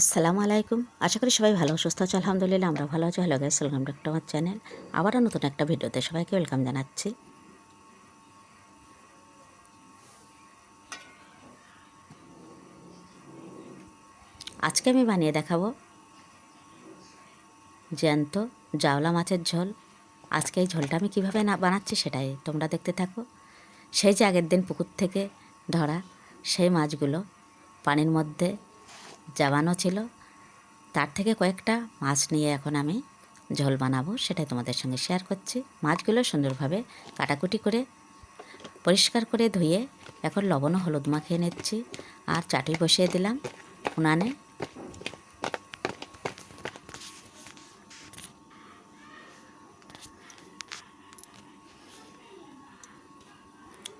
আসসালামু আলাইকুম। আশা করি সবাই ভালো, সুস্থ আছে, আলহামদুলিল্লাহ, আমরা ভালো আছি। Hello guys welcome back to আমার চ্যানেল আবারও নতুন একটা ভিডিওতে সবাইকে ওয়েলকাম জানাচ্ছি। আজকে আমি বানিয়ে দেখাবো জ্যান্ত জাওলা মাছের ঝোল। আজকে এই ঝোলটা আমি কীভাবে না বানাচ্ছি সেটাই তোমরা দেখতে থাকো। সেই যে আগের দিন পুকুর থেকে ধরা সেই মাছগুলো পানির মধ্যে জাবানো ছিল। তার থেকে কয়েকটা মাছ নিয়ে এখন আমি ঝোল বানাবো, সেটাই তোমাদের সঙ্গে শেয়ার করছি। মাছগুলো সুন্দরভাবে কাটাকুটি করে, পরিষ্কার করে ধুয়ে এখন লবণ হলুদ মাখিয়ে নিচ্ছি। আর চাটুই বসিয়ে দিলাম উনানে।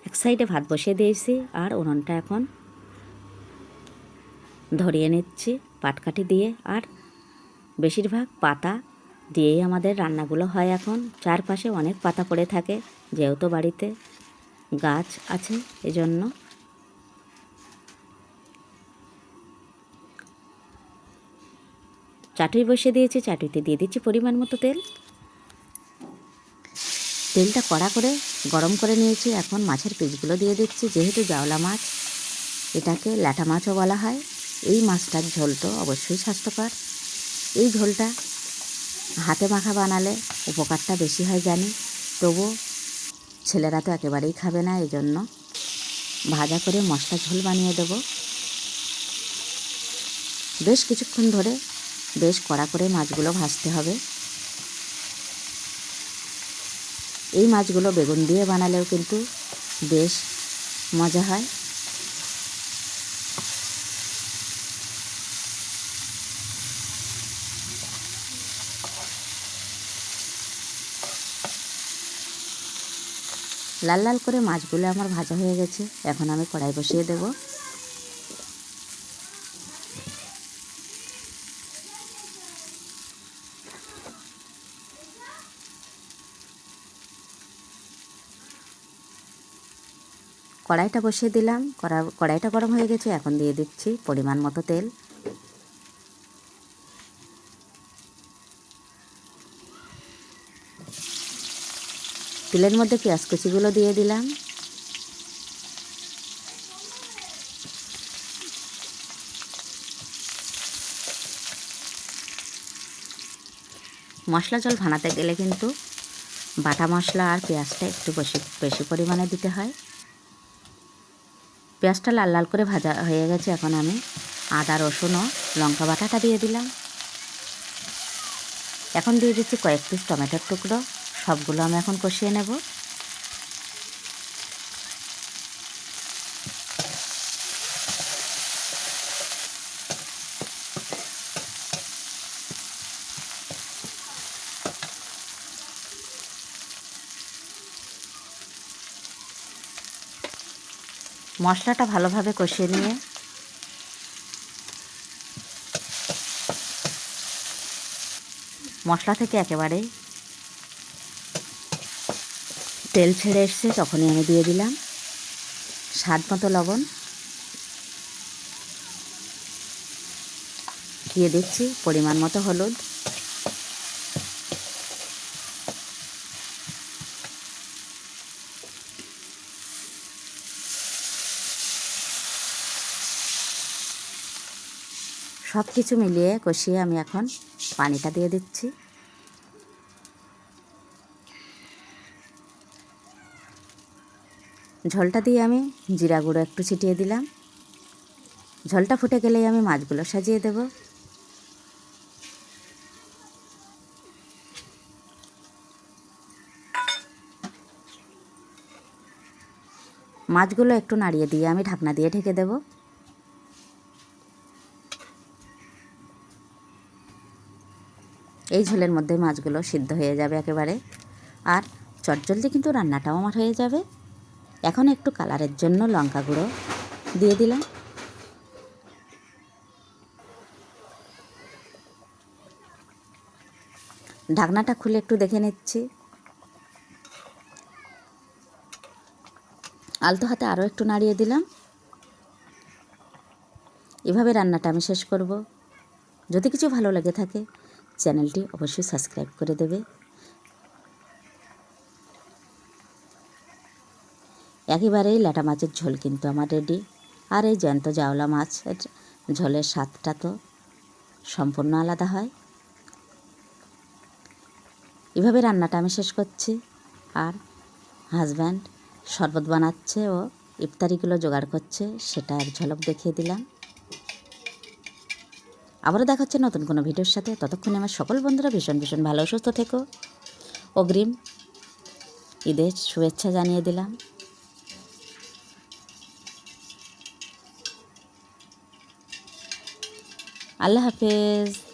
এক সাইডে ভাত বসিয়ে দিয়েছি আর উনুনটা এখন ধরিয়ে নিচ্ছি পাটকাঠি দিয়ে আর বেশিরভাগ পাতা দিয়েই আমাদের রান্নাগুলো হয় এখন। চারপাশে অনেক পাতা পড়ে থাকে, যেহেতু বাড়িতে গাছ আছে এজন্য। চাটুই বসিয়ে দিয়েছি, চাটুইতে দিয়ে দিচ্ছি পরিমাণ মতো তেল। তেলটা কড়া করে গরম করে নিয়েছি। এখন মাছের পিসগুলো দিয়ে দিচ্ছি, যেহেতু জাওলা মাছ, এটাকে ল্যাটা মাছও বলা হয়। এই মাছটার ঝোল তো অবশ্যই স্বাস্থ্যকর। এই ঝোলটা হাতে মাখা বানালে উপকারটা বেশি হয় জানি। তবু ছেলেরা তো একেবারেই খাবে না এই জন্য ভাজা করে মশলা ঝোল বানিয়ে দেব। বেশ কিছুক্ষণ ধরে বেশ কড়া করে মাছগুলো ভাজতে হবে। এই মাছগুলো বেগুন দিয়ে বানালেও কিন্তু বেশ মজা হয়। লাল লাল করে মাছগুলো আমার ভাজা হয়ে গেছে। এখন আমি কড়াই বসিয়ে দেব। কড়াইটা বসিয়ে দিলাম। কড়া কড়াইটা গরম হয়ে গেছে, এখন দিয়ে দিচ্ছি পরিমাণ মতো তেল। তেলের মধ্যে পেঁয়াজ কুচিগুলো দিয়ে দিলাম। মশলা জল ভানাতে গেলে কিন্তু বাটা মশলা আর পেঁয়াজটা একটু বেশি বেশি পরিমাণে দিতে হয়। পেঁয়াজটা লাল লাল করে ভাজা হয়ে গেছে, এখন আমি আদা, রসুন ও লঙ্কা বাটাটা দিয়ে দিলাম। এখন দিয়ে দিচ্ছি কয়েক পিস টমেটোর টুকরো। সবগুলো আমি এখন কষিয়ে নেব। মশলাটা ভালোভাবে কষিয়ে নিয়ে মশলা থেকে একেবারেই তেল ছেড়ে এসছে, তখনই আমি দিয়ে দিলাম। স্বাদ মতো লবণ। দিয়ে দিচ্ছি পরিমাণ মতো হলুদ। সব কিছু মিলিয়ে কষিয়ে আমি এখন পানিটা দিয়ে দিচ্ছি। ঝোলটা দিয়ে আমি জিরা গুঁড়ো একটু ছিটিয়ে দিলাম। ঝোলটা ফুটে গেলেই আমি মাছগুলো সাজিয়ে দেব। মাছগুলো একটু নাড়িয়ে দিয়ে আমি ঢাকনা দিয়ে ঢেকে দেব। এই ঝোলের মধ্যে মাছগুলো সিদ্ধ হয়ে যাবে একেবারে। আর চটজলদি কিন্তু রান্নাটাও আমার হয়ে যাবে। এখন একটু কালারের জন্য লঙ্কা গুঁড়ো দিয়ে দিলাম। ঢাকনাটা খুলে একটু দেখে নিচ্ছি। আলতো হাতে আরও একটু নাড়িয়ে দিলাম। এভাবে রান্নাটা আমি শেষ করব। যদি কিছু ভালো লেগে থাকে, চ্যানেলটি অবশ্যই সাবস্ক্রাইব করে দেবে। একেবারেই ল্যাটা মাছের ঝোল কিন্তু আমার রেডি। আর এই জ্যান্ত জাওলা মাছের ঝোলের স্বাদটা তো সম্পূর্ণ আলাদা হয়। এভাবে রান্নাটা আমি শেষ করছি। আর হাজব্যান্ড শরবত বানাচ্ছে ও ইফতারিগুলো জোগাড় করছে, সেটা এক ঝলক দেখিয়ে দিলাম। আবারও দেখা হচ্ছে নতুন কোনো ভিডিওর সাথে। ততক্ষণে আমার সকল বন্ধুরা ভীষণ ভীষণ ভালো সুস্থ থেকো। অগ্রিম ঈদের শুভেচ্ছা জানিয়ে দিলাম। আল্লাহ হাফেজ।